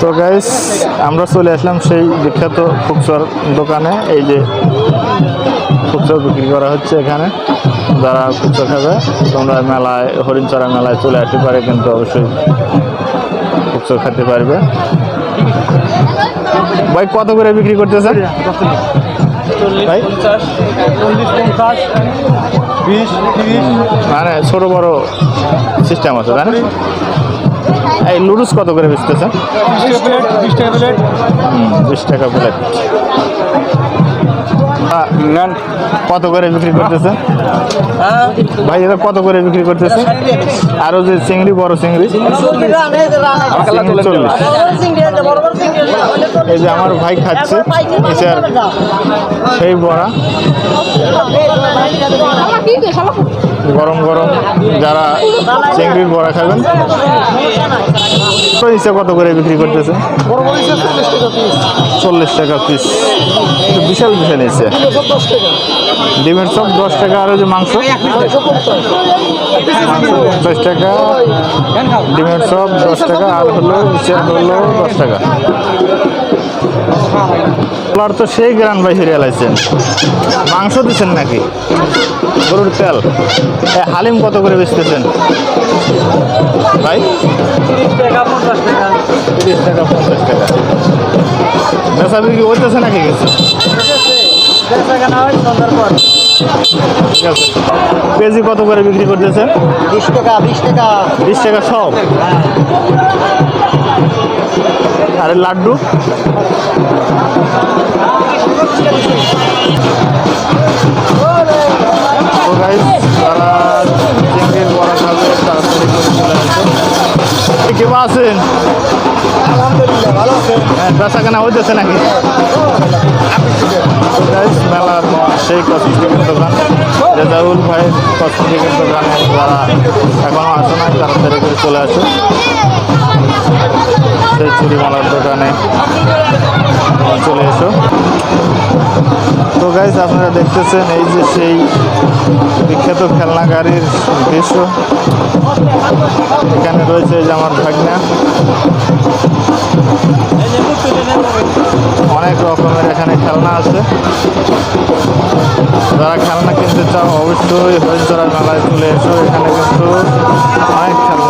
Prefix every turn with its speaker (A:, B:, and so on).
A: তো গাইস আমরা চলে আসলাম সেই বিখ্যাত ফুকসর দোকানে। এই যে ফুকসর বিক্রি করা হচ্ছে এখানে, যারা ফুকসর খাবে, তোমরা মেলায় হরিণচড়া মেলায় চলে আসতে পারে, কিন্তু অবশ্যই ফুকসর খেতে পারবে। ভাই, কত করে বিক্রি করতেছে? ভাই? মানে ছোট বড় সিস্টেম আছে, তাই না? এই নুডলস কত করে বেচতে
B: বিশ টাকা প্লেট নেন
A: কত করে বিক্রি করতেছে ভাই এটা কত করে বিক্রি করতেছে আরও যে চিংড়ি বড় চিংড়ি? চিংড়ি চল্লিশ। এই যে আমার ভাই খাচ্ছে সেই বড়া। গরম গরম যারা চিংড়ির বড়া খাবেন নিচে কত করে বিক্রি করতেছে? চল্লিশ টাকা পিস বিশাল বিশাল নিচ্ছে ডিমের চপ দশ টাকা আর যে মাংস। দশ টাকা। ডিমের চপ দশ টাকা, আর হলো নিচের হলো দশ টাকা। পোলার তো সেই গ্রান ভাই আছেন মাংস দিচ্ছেন নাকি? গরুর তেল। হালিম কত করে বেচতেছেন? ভাই?
B: তিরিশ টাকা পঞ্চাশ টাকা।
A: তিরিশ টাকা পঞ্চাশ টাকা বেচা বিক্রি হইতেছে নাকি
B: হয়
A: আছে। কেজি কত করে বিক্রি করতেছেন?
B: বিশ টাকা বিশ টাকা।
A: বিশ টাকা সব? আরে লাড্ডু। কেমন আছেন? হ্যাঁ কেনা হইতেছে নাকি? মেলার সেই কসমেটিকের দোকান। রেজাউল ভাই কসমেটিকের দোকানে যারা আসে নাই, তাড়াতাড়ি করে চলে আসো সেই চুরিমালার দোকানে চলে এসো। তো গাইজ আপনারা দেখতেছেন এই যে সেই বিখ্যাত খেলনা গাড়ির দৃশ্য। এখানে রয়েছে যে আমার ভাগনা। অনেক রকমের এখানে খেলনা আছে। যারা খেলনা কিনতে চাও, অবশ্যই হরিণচড়া মেলায় চলে এসো। এখানে কিন্তু অনেক খেলনা